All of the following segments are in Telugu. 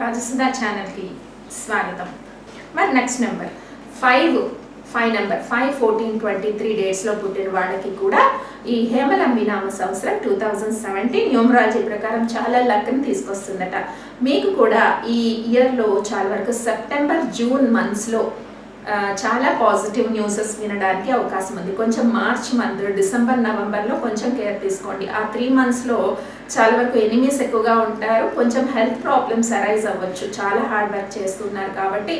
రాజసుధా ఛానల్కి స్వాగతం. మరి next number. Five five number. Five fourteen twenty three డేట్స్లో పుట్టిన వాళ్ళకి కూడా ఈ హేమలంబి నామ సంవత్సరం టూ థౌజండ్ సెవెంటీన్ న్యూమరాలజీ ప్రకారం చాలా లక్ని తీసుకొస్తుందట. మీకు కూడా ఈ ఇయర్లో చాలా వరకు సెప్టెంబర్ జూన్ మంత్స్లో చాలా పాజిటివ్ న్యూసెస్ వినడానికి అవకాశం ఉంది. కొంచెం మార్చ్ మంత్ డిసెంబర్ నవంబర్లో కొంచెం కేర్ తీసుకోండి. ఆ త్రీ మంత్స్లో చాలా వరకు ఎనిమీస్ ఎక్కువగా ఉంటారు. కొంచెం హెల్త్ ప్రాబ్లమ్స్ అరైజ్ అవ్వచ్చు. చాలా హార్డ్ వర్క్ చేస్తున్నారు కాబట్టి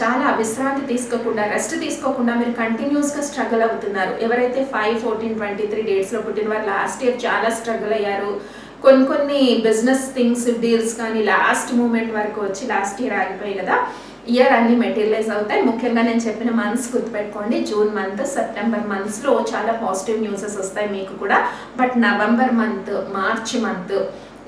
చాలా విశ్రాంతి తీసుకోకుండా రెస్ట్ తీసుకోకుండా మీరు కంటిన్యూస్గా స్ట్రగుల్ అవుతున్నారు. ఎవరైతే ఫైవ్ ఫోర్టీన్ ట్వంటీ త్రీ డేట్స్లో పుట్టిన వారు లాస్ట్ ఇయర్ చాలా స్ట్రగుల్ అయ్యారు. కొన్ని కొన్ని బిజినెస్ థింగ్స్ డీల్స్ కానీ లాస్ట్ మూమెంట్ వరకు వచ్చి లాస్ట్ ఇయర్ ఆగిపోయాయి కదా. ఇయర్ అన్ని మెటీరియలైజ్ అవుతాయి. ముఖ్యంగా నేను చెప్పిన మంత్స్ గుర్తుపెట్టుకోండి. జూన్ మంత్ సెప్టెంబర్ మంత్స్లో చాలా పాజిటివ్ న్యూసెస్ వస్తాయి మీకు కూడా. But November month March month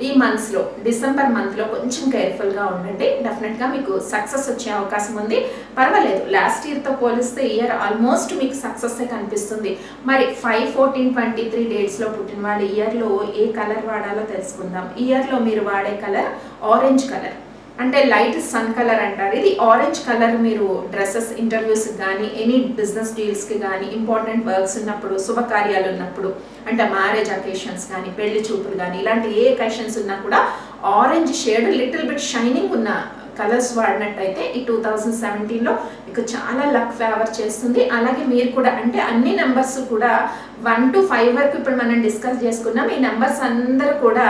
ఈ మంత్స్లో డిసెంబర్ మంత్లో కొంచెం కేర్ఫుల్గా ఉండండి. డెఫినెట్గా మీకు సక్సెస్ వచ్చే అవకాశం ఉంది. పర్వాలేదు. లాస్ట్ ఇయర్తో పోలిస్తే ఇయర్ ఆల్మోస్ట్ మీకు సక్సెస్ కనిపిస్తుంది. మరి ఫైవ్ ఫోర్టీన్ ట్వంటీ త్రీ డేట్స్లో పుట్టిన వాళ్ళు ఇయర్లో ఏ కలర్ వాడాలో తెలుసుకుందాం. ఇయర్లో మీరు వాడే కలర్ ఆరెంజ్ కలర్ అంటే లైట్ సన్ కలర్ అంటారు. ఇది ఆరెంజ్ కలర్ మీరు డ్రెస్సెస్ ఇంటర్వ్యూస్ కానీ ఎనీ బిజినెస్ డీల్స్కి కానీ ఇంపార్టెంట్ వర్క్స్ ఉన్నప్పుడు శుభకార్యాలు ఉన్నప్పుడు అంటే మ్యారేజ్ అకేషన్స్ కానీ పెళ్ళి చూపులు కానీ ఇలాంటి ఏ అకేషన్స్ ఉన్నా కూడా orange shade little bit shining ఉన్న కలర్స్ వాడినట్టయితే ఈ టూ థౌజండ్ సెవెంటీన్లో మీకు చాలా లక్ ఫేవర్ చేస్తుంది. అలాగే మీరు కూడా అంటే అన్ని నెంబర్స్ కూడా వన్ టు ఫైవ్ వరకు ఇప్పుడు మనం డిస్కస్ చేసుకున్నాం. ఈ నెంబర్స్ అందరూ కూడా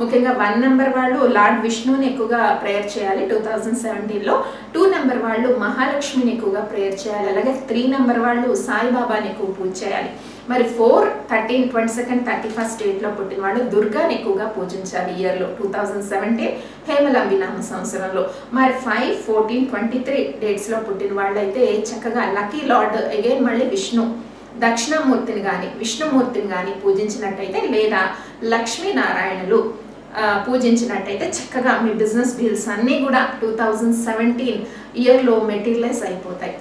ముఖ్యంగా వన్ నెంబర్ వాళ్ళు లార్డ్ విష్ణుని ఎక్కువగా ప్రేయర్ చేయాలి టూ థౌజండ్ సెవెంటీన్లో. టూ నెంబర్ వాళ్ళు మహాలక్ష్మిని ఎక్కువగా ప్రేయర్ చేయాలి. అలాగే త్రీ నెంబర్ వాళ్ళు సాయిబాబాని ఎక్కువ పూజ చేయాలి. మరి four thirteen twenty second thirty first డేట్లో పుట్టిన వాళ్ళు దుర్గాని ఎక్కువగా పూజించాలి ఇయర్లో టూ థౌజండ్ సెవెంటీన్ హేమలంబి నామ సంవత్సరంలో. మరి ఫైవ్ ఫోర్టీన్ ట్వంటీ త్రీ డేట్స్లో పుట్టిన వాళ్ళైతే చక్కగా లక్కీ లార్డ్ అగైన్ మళ్ళీ విష్ణు. దక్షిణామూర్తిని కానీ విష్ణుమూర్తిని కానీ పూజించినట్టయితే లేదా లక్ష్మీనారాయణులు పూజించినట్టయితే చక్కగా మీ బిజినెస్ డీల్స్ అన్నీ కూడా టూ థౌజండ్ సెవెంటీన్ ఇయర్లో మెటీరియలైజ్ అయిపోతాయి.